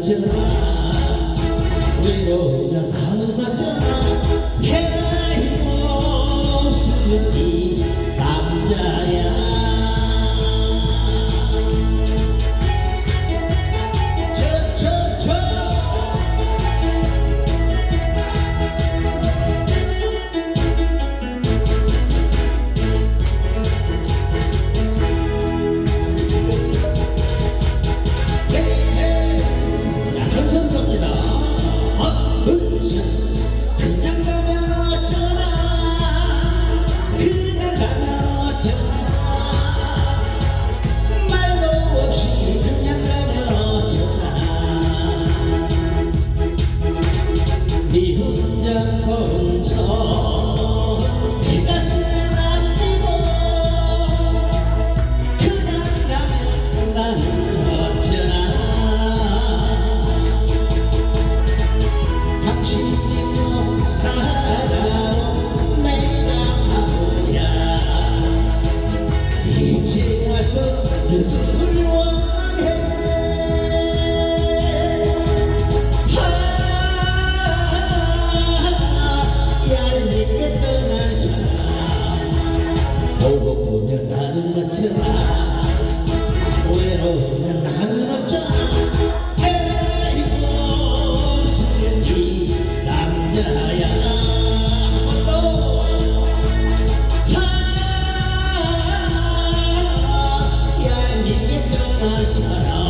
찾지마 외로우면 이제 와서 누구를 원해. 아, 하야를 내게 떠난 사람 보고 보면 나는 마치 Sahara